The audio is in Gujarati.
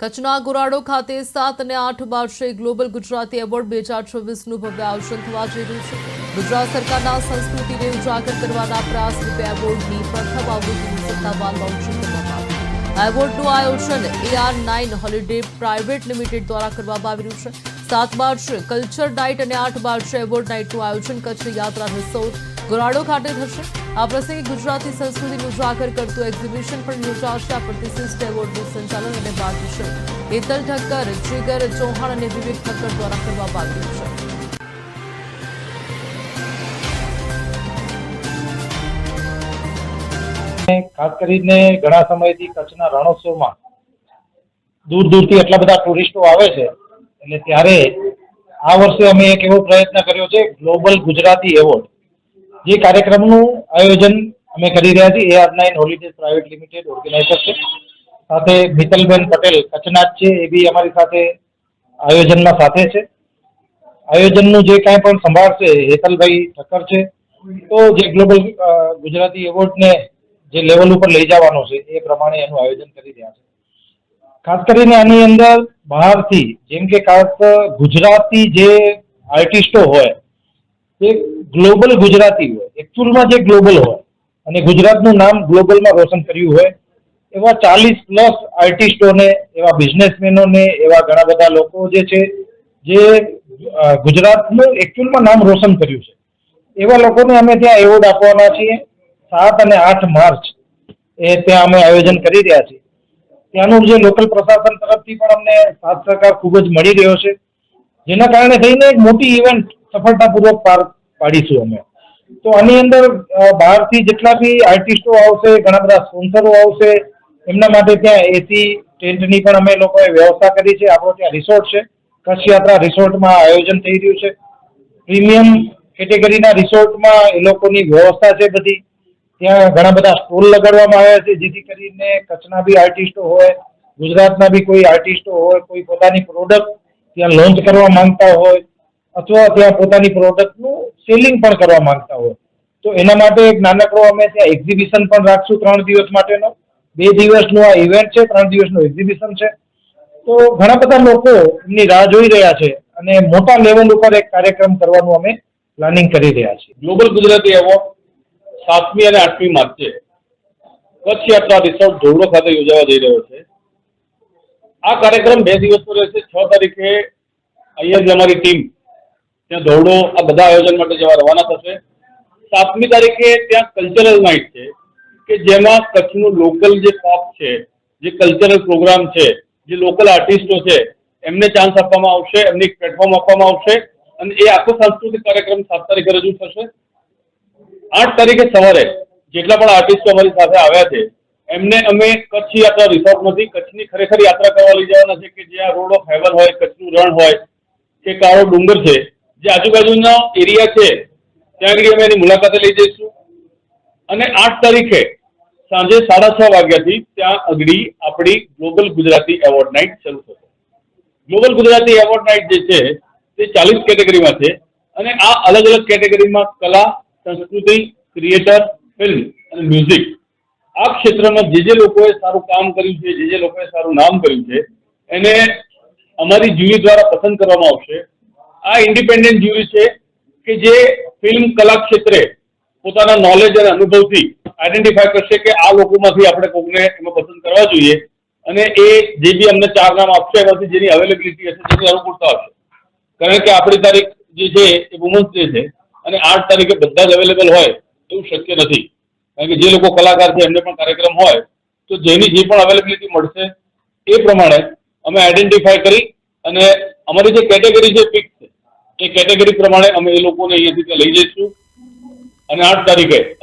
કચ્છના ગોરાડો ખાતે સાત અને આઠ માર્ચે ગ્લોબલ ગુજરાતી એવોર્ડ બે હજાર છવ્વીસનું ભવ્ય આયોજન થવા જઈ રહ્યું છે. ગુજરાત સરકારના સંસ્કૃતિને ઉજાગર કરવાના પ્રયાસ રૂપે એવોર્ડની પ્રથમ આવૃત્તિનું સત્તાવાર લોન્ચિંગ કરવામાં આવ્યું એવોર્ડનું આયોજન AR nine holiday private limited દ્વારા કરવામાં આવી રહ્યું છે. સાત માર્ચ કલ્ચર નાઇટ અને આઠ માર્ચે એવોર્ડ નાઇટનું આયોજન કચ્છ યાત્રા રિસોર્ટ ગોરાડો ખાતે થશે. આ પ્રસંગે ગુજરાતી સંસ્કૃતિનું ઉજાગર કરતું એક્ઝિબિશન પણ યોજાશે. આ પ્રતિષ્ઠિત એવોર્ડનું સંચાલન અને માર્ગદર્શન હેતલ ઠક્કર, જીગર ચૌહાણ અને વિવેક ઠક્કર દ્વારા કરવામાં આવ્યું છે. ખાસ કરીને ઘણા સમયથી કચ્છના રણોત્સવમાં દૂર દૂરથી એટલા બધા ટુરિસ્ટો આવે છે. એટલે ત્યારે આ વર્ષે અમે એક એવો પ્રયત્ન કર્યો છે ગ્લોબલ ગુજરાતી એવોર્ડ જે કાર્યક્રમનું આયોજન અમે કરી રહ્યા છીએ, A R nine holidays private limited organiser છે. સાથે મિતલબેન પટેલ કચ્છના છે, એ બી અમારી સાથે આયોજનમાં સાથે છે. આયોજનનું જે કાંઈ પણ સંભાળશે હેતલભાઈ ઠક્કર છે, તો જે ગ્લોબલ ગુજરાતી એવોર્ડને જે લેવલ ઉપર લઈ જવાનો છે, એ પ્રમાણે એનું આયોજન કરી રહ્યા છે. ખાસ કરીને આની અંદર બહારથી, જેમ કે ખાસ ગુજરાતી જે આર્ટિસ્ટો હોય એ ગ્લોબલ ગુજરાતી હોય એકચ્યુઅલમાં જે ગ્લોબલ હોય, અને ગુજરાતનું નામ ગ્લોબલમાં રોશન કર્યું હોય, એવા ચાલીસ પ્લસ આર્ટિસ્ટોને, એવા બિઝનેસમેનોને, એવા ઘણા બધા લોકો જે છે, જે ગુજરાતનું એકચ્યુઅલમાં નામ રોશન કર્યું છે. એવા લોકોને અમે ત્યાં એવોર્ડ આપવાના છીએ, સાત અને આઠ માર્ચ એ ત્યાં અમે આયોજન કરી રહ્યા છીએ. ત્યાંનું જે લોકલ પ્રશાસન તરફથી પણ અમને સાથ સહકાર ખૂબ જ મળી રહ્યો છે. જેના કારણે થઈને એક મોટી ઇવેન્ટ સફળતાપૂર્વક પાર પાડીશું અમે. તો આની અંદર બહારથી જેટલા બી આર્ટિસ્ટો આવશે, ઘણા બધા સ્પોન્સરો આવશે, એમના માટે ત્યાં એસી ટેન્ટની પણ અમે લોકોએ વ્યવસ્થા કરી છે. આપણો ત્યાં રિસોર્ટ છે. કચ્છ યાત્રા રિસોર્ટમાં આયોજન થઈ રહ્યું છે. પ્રીમિયમ કેટેગરીના રિસોર્ટમાં એ લોકોની વ્યવસ્થા છે બધી. ત્યાં ઘણા બધા સ્ટોલ લગાડવામાં આવ્યા છે, જેથી કરીને કચ્છના બી આર્ટિસ્ટો હોય, ગુજરાતના બી કોઈ આર્ટિસ્ટો હોય, કોઈ પોતાની પ્રોડક્ટ ત્યાં લોન્ચ કરવા માંગતા હોય અથવા ત્યાં પોતાની પ્રોડક્ટનું સેલિંગ પણ કરવા માંગતા હોય. તો એના માટે એક નાનકડો અમે ત્યાં એક્ઝિબિશન પણ રાખશું ત્રણ દિવસ માટેનો. બે દિવસનું આ ઇવેન્ટ છે, ત્રણ દિવસનું એક્ઝિબિશન છે. તો ઘણા બધા લોકો એમની રાહ જોઈ રહ્યા છે અને મોટા લેવલ ઉપર એક કાર્યક્રમ કરવાનું અમે પ્લાનિંગ કરી રહ્યા છીએ. ગ્લોબલ ગુજરાતી એવોર્ડ સાતમી અને આઠમી માર્ચે કચ્છ યાત્રા રિસોર્ટ ધોરડો ખાતે યોજાવા જઈ રહ્યો છે. આ કાર્યક્રમ બે દિવસનો રહેશે. છ તારીખે અહીંયા જ અમારી ટીમ ત્યાં દોડો આ બધા આયોજન માટે જવા રવાના થશે. સાતમી તારીખે ત્યાં કલ્ચરલ નાઇટ છે, કે જેમાં કચ્છનું લોકલ જે પોપ છે, જે કલ્ચરલ પ્રોગ્રામ છે, જે લોકલ આર્ટિસ્ટો છે, એમને ચાન્સ આપવામાં આવશે, એમને એક પ્લેટફોર્મ આપવામાં આવશે અને એ આખો સાંસ્કૃતિક કાર્યક્રમ સાત તારીખે રજૂ થશે. આઠ તારીખે સવારે જેટલા પણ આર્ટિસ્ટો અમારી સાથે આવ્યા છે, એમને અમે કચ્છ યાત્રા રિસોર્ટમાંથી કચ્છની ખરેખર યાત્રા કરવા લઈ જવાના છે કે જ્યાં રોડ ઓફ હેવન હોય, કચ્છનું રણ હોય, કે કાળો ડુંગર છે જે આજુબાજુનો એરિયા છે, ત્યાં આગળ અમે એની મુલાકાતે લઈ જઈશું. અને આઠ તારીખે સાંજે સાડા છ વાગ્યાથી ત્યાં આગળ આપણી ગ્લોબલ ગુજરાતી એવોર્ડ નાઇટ શરૂ થશે. ગ્લોબલ ગુજરાતી એવોર્ડ નાઇટ જે છે, તે ચાલીસ કેટેગરીમાં છે અને આ અલગ અલગ કેટેગરીમાં કલા, સંસ્કૃતિ ક્રિએટર ફિલ્મ અને મ્યુઝિક આ ક્ષેત્રમાં જે જે લોકોએ સારું કામ કર્યું છે, જે જે લોકોએ સારું નામ કર્યું છે, એને અમારી જ્યુરી દ્વારા પસંદ કરવામાં આવશે. આ ઇન્ડિપેન્ડન્ટ જ્યુરી છે કે જે ફિલ્મ કલા ક્ષેત્રે પોતાના નોલેજ અને અનુભવથી આઈડેન્ટિફાય કરશે કે આ લોકોમાંથી આપણે કોકને એમાં પસંદ કરવા જોઈએ. અને એ જે બી અમને ચાર નામ આપશે, એમાંથી જેની અવેલેબિલિટી હશે, જેની અનુકૂળતા હશે. કારણ કે આપણી તારીખ જે છે, એ વુમન્સ ડે છે. અને આઠ તારીખે બધા જ અવેલેબલ હોય એવું શક્ય નથી. કારણ કે જે લોકો કલાકાર છે, એમને પણ કાર્યક્રમ હોય, તો જેની જે પણ અવેલેબિલિટી મળશે, એ પ્રમાણે અમે આઈડેન્ટિફાય કરી અને અમારી જે કેટેગરી છે છે એ કેટેગરી પ્રમાણે અમે એ લોકોને અહીંયાથી લઈ જઈશું. અને આઠ તારીખે